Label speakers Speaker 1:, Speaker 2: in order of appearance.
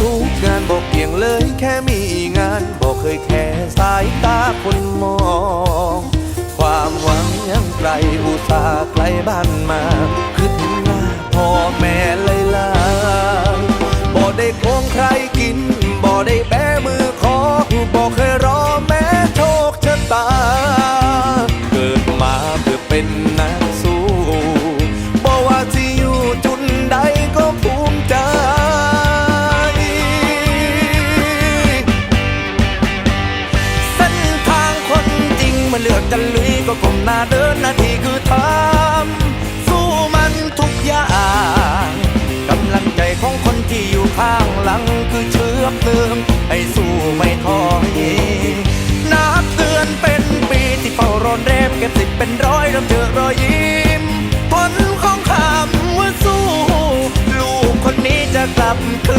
Speaker 1: ทุกงานบอกเกี่ยงเลยแค่มีงานบอกเคยแค่สายตาคนมอง ความหวังยังไกลอุตส่าห์ไกลบ้านมา คือถึงหน้าพ่อแม่เลยลาบ่ได้โกงใครกินบ่ได้แบมือขอบ่เคยรอ มาเลือกกันลุยก็ก้มหน้าเดินหน้าที่คือทำสู้มันทุกอย่างกำลังใจของคนที่อยู่ข้างหลังคือเชื้อเพลิงให้สู้ไม่ท้อเยนับเดือนเป็นปีที่เฝ้ารอนเรมเก็บสิบเป็นร้อยเริ่มเจอรอยยิ้มผลของคำว่าสู้ ลูกคนนี้จะกลับคืน